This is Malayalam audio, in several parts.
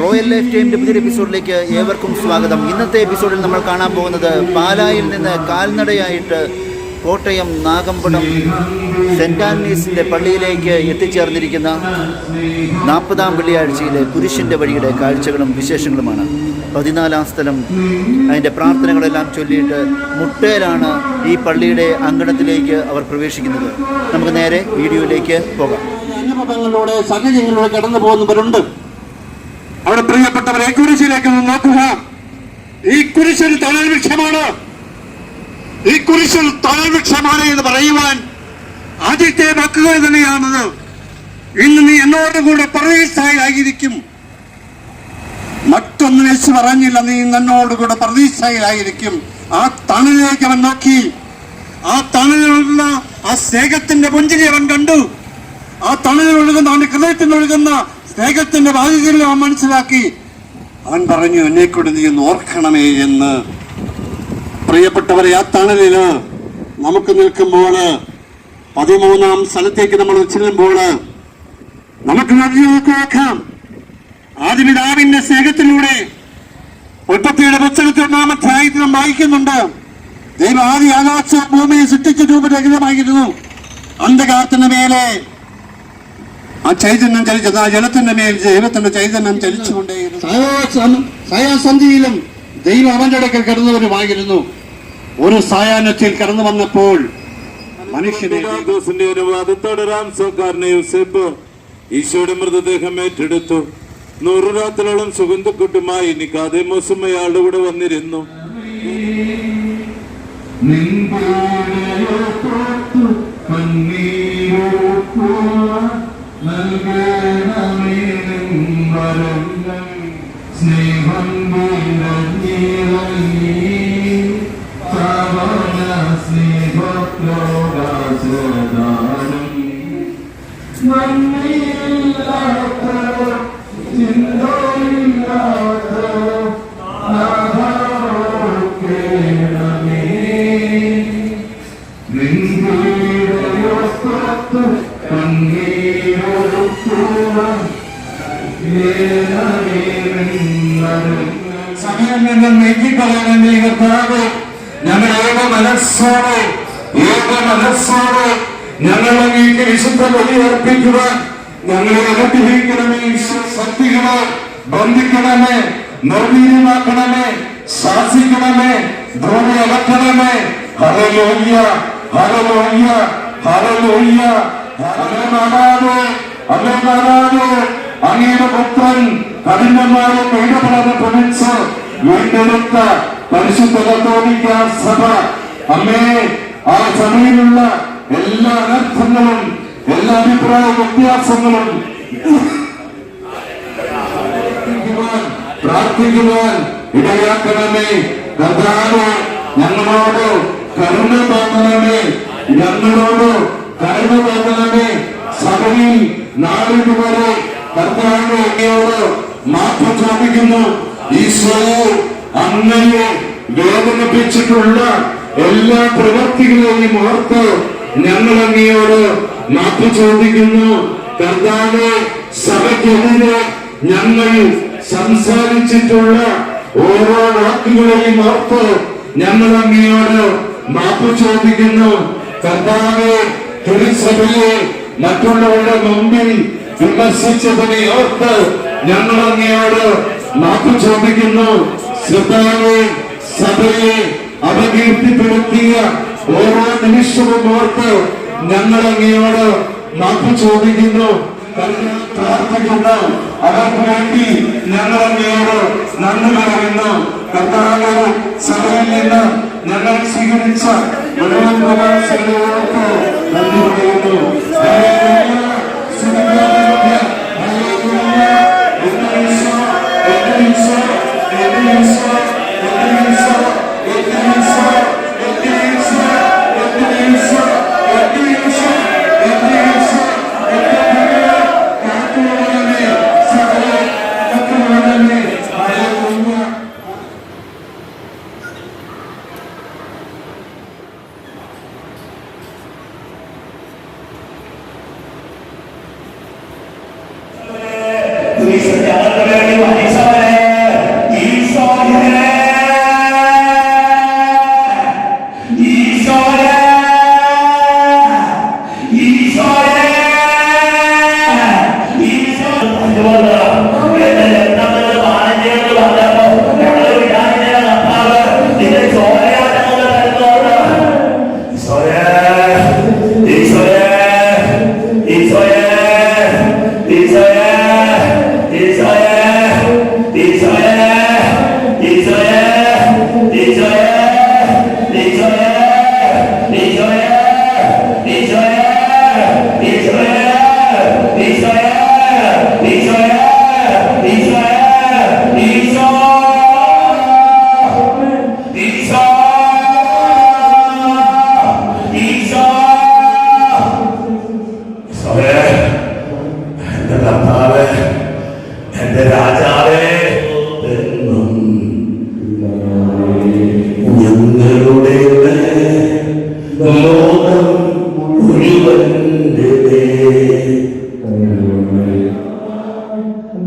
റോയൽ ലൈഫ് ടൈം പുതിയൊരു എപ്പിസോഡിലേക്ക് ഏവർക്കും സ്വാഗതം. ഇന്നത്തെ എപ്പിസോഡിൽ നമ്മൾ കാണാൻ പോകുന്നത് പാലായിൽ നിന്ന് കാൽനടയായിട്ട് കോട്ടയം നാഗമ്പടം സെന്റ് ആന്റണീസിന്റെ പള്ളിയിലേക്ക് എത്തിച്ചേർന്നിരിക്കുന്ന നാൽപ്പതാം വെള്ളിയാഴ്ചയിലെ കുരിശിന്റെ വഴിയുടെ കാഴ്ചകളും വിശേഷങ്ങളുമാണ്. പതിനാലാം സ്ഥലം. അതിന്റെ പ്രാർത്ഥനകളെല്ലാം ചൊല്ലിയിട്ട് മുട്ടയിലാണ് ഈ പള്ളിയുടെ അങ്കണത്തിലേക്ക് അവർ പ്രവേശിക്കുന്നത്. നമുക്ക് നേരെ വീഡിയോയിലേക്ക് പോകാം. സാഹചര്യങ്ങളിലൂടെ കടന്നു പോകുന്നവരുണ്ട് പ്രിയപ്പെട്ടവരെ കുരിശിലേക്ക് നോക്കുക. ഈ കുരിശിൽ തണൽ വൃക്ഷമാണ്. ഈ കുരിശിൽ തണൽ വൃക്ഷമാണ് എന്ന് പറയുവാൻ ആദ്യത്തെ വാക്കുകൾ തന്നെയാണത്. ഇന്ന് നീ എന്നോടുകൂടെ പ്രതീക്ഷയിലായിരിക്കും മറ്റൊന്നും യേശു പറഞ്ഞില്ല നീ എന്നോടുകൂടെ പ്രതീക്ഷയിലായിരിക്കും ആ തണലിലേക്ക് അവൻ നോക്കി. ആ തണലിലുള്ള ആ സ്നേഹത്തിന്റെ പുഞ്ചിരി അവൻ കണ്ടു. ആ തണലിൽ ഒഴുകുന്ന അവന്റെ ഹൃദയത്തിൽ ഒഴുകുന്ന സ്നേഹത്തിന്റെ ഭാഗ്യത്തിൽ അവൻ മനസ്സിലാക്കി. അവൻ പറഞ്ഞു എന്നെ കൂടെ നീ ഒന്ന് ഓർക്കണമേ എന്ന്. പ്രിയപ്പെട്ടവരെ ആ തണലിൽ നമുക്ക് നിൽക്കുമ്പോൾ പതിമൂന്നാം സ്ഥലത്തേക്ക് നമ്മൾ ചെല്ലുമ്പോൾ നമുക്ക് നോക്കാം ആദിപിതാവിന്റെ സ്നേഹത്തിലൂടെ ഉൽപ്പത്തിയുടെ പുസ്തകത്തിൽ ഒന്നാമത്തെ ആയിട്ട് നാം വായിക്കുന്നുണ്ട്. ദൈവം ആദ്യ ആകാശ ഭൂമിയെ സൃഷ്ടിച്ച രൂപരഹിതമായിരുന്നു അന്ധകാരത്തിന്റെ മേലെ ആ ചൈതന്യം ചലിച്ചത് ആ ജലത്തിന്റെ മേൽ ദൈവത്തിന്റെ ചൈതന്യം ചലിച്ചുകൊണ്ടേയിരുന്നു സായാസന്ധിയിലും ദൈവം അവന്റെ അടുക്കൽ കടന്നവരുമായിരുന്നു ഒരു സായാഹ്നത്തിൽ കടന്നു വന്നപ്പോൾ മനുഷ്യനെ അനുവാദത്തോടെ റാംസോക്കാരനെ യൂസേപ്പ് ഈശോയുടെ മൃതദേഹം ഏറ്റെടുത്തു. നൂറു രാത്രിയോളം സുഗന്ധക്കുട്ടുമായി മോശം അയാളുടെ കൂടെ വന്നിരുന്നു. സ്നേഹം ആചാരം നന്ദിയില്ലാത്ത ചിന്തയില്ലാത്ത സമയം എന്നെ നെയ്ക്കിക്കളയാൻ നീ കർത്താവ് ഞങ്ങൾ ഏക മനസ്സോടെ ഏക മനസ്സോടെ ഞങ്ങളുടെ വീട്ടിൽ വിശുദ്ധ ബലി അർപ്പിക്കുവാൻ. ഞങ്ങളെ അനുഗ്രഹിക്കണമേ ശക്തികളെ ബന്ധിക്കണമേ നിർവീര്യമാക്കണമേ ശാസിക്കണമേ ഭൂമി അകറ്റണമേ. ഹരലോയ്യ ഹരലോയ്യ ഹരലോയ്യ ഹരനാടാതെ അല്ലേനാടാതെ അങ്ങയുടെ പുത്രൻ കഠിനമായ പീഡപ്പെടാതെ പ്രമിച്ച് വീണ്ടെടുത്ത പരിശുദ്ധ കത്തോലിക്ക സഭ. അമ്മേ ആ സഭയിലുള്ള എല്ലാ അനർത്ഥങ്ങളും എല്ലാ അഭിപ്രായ വ്യത്യാസങ്ങളും പ്രാർത്ഥിക്കുവാൻ ഇടയാക്കണമേ. കഥാവ് ഞങ്ങളോട് കരുണ തോന്നണമേ. ഞങ്ങളോട് കരുണ തോന്നണമേ. സഭയിൽ നാളിതുവരെ കർത്താവ് അങ്ങയോട് മാപ്പ് ചോദിക്കുന്നു. ഈശോയെ അങ്ങനെ വേദനിപ്പിച്ചിട്ടുള്ള എല്ലാ പ്രവർത്തികളെയും ഓർത്ത് ഞങ്ങൾ അങ്ങയോട് മാപ്പ് ചോദിക്കുന്നു. കർത്താവ് സഭയ്ക്കെതിരെ ഞങ്ങൾ സംസാരിച്ചിട്ടുള്ള ഓരോ വാക്കുകളെയും ഓർത്ത് ഞങ്ങൾ അങ്ങയോട് മാപ്പ് ചോദിക്കുന്നു. കർത്താവ് തിരുസഭയെ മറ്റുള്ളവരുടെ മുമ്പിൽ വിമർശിച്ചതിനെ ഓർത്ത് ഞങ്ങൾ അങ്ങയോട് മാപ്പ് ചോദിക്കുന്നു. ശ്രദ്ധാവെ സഭയെ അപകീർത്തിപ്പെടുത്തിയ ഓരോ നിമിഷവും ഓർത്ത് ഞങ്ങൾ അങ്ങയോട് മാപ്പ് ചോദിക്കുന്നു. പ്രാർത്ഥിക്കുന്നു അവർക്ക് വേണ്ടി ഞങ്ങൾ അങ്ങയോട് നന്ദി പറയുന്നു. കർത്താവ് സഭയിൽ നിന്ന് ഞങ്ങൾ സ്വീകരിച്ച മുഴുവൻ നന്ദി പറയുന്നു.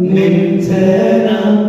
നെഞ്ചനത്തോടും